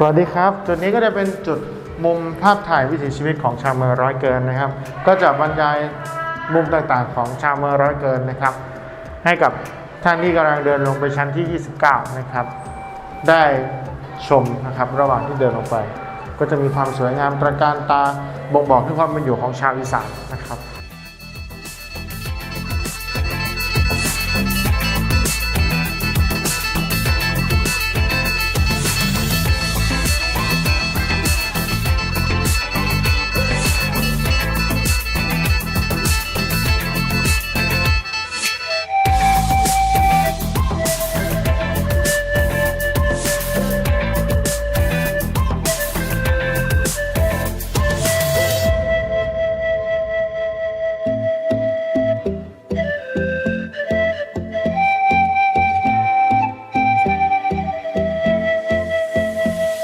สวัสดีครับ จุดนี้ก็จะเป็นจุดมุมภาพถ่ายวิถีชีวิตของชาวเมืองร้อยเกินนะครับ ก็จะบรรยายมุมต่างๆของชาวเมืองร้อยเกินนะครับ ให้กับท่านที่กำลังเดินลงไปชั้นที่ 29 นะครับ ได้ชมนะครับระหว่างที่เดินลงไป ก็จะมีความสวยงามตระการตาบ่งบอกถึงความเป็นอยู่ของชาวอีสานนะครับ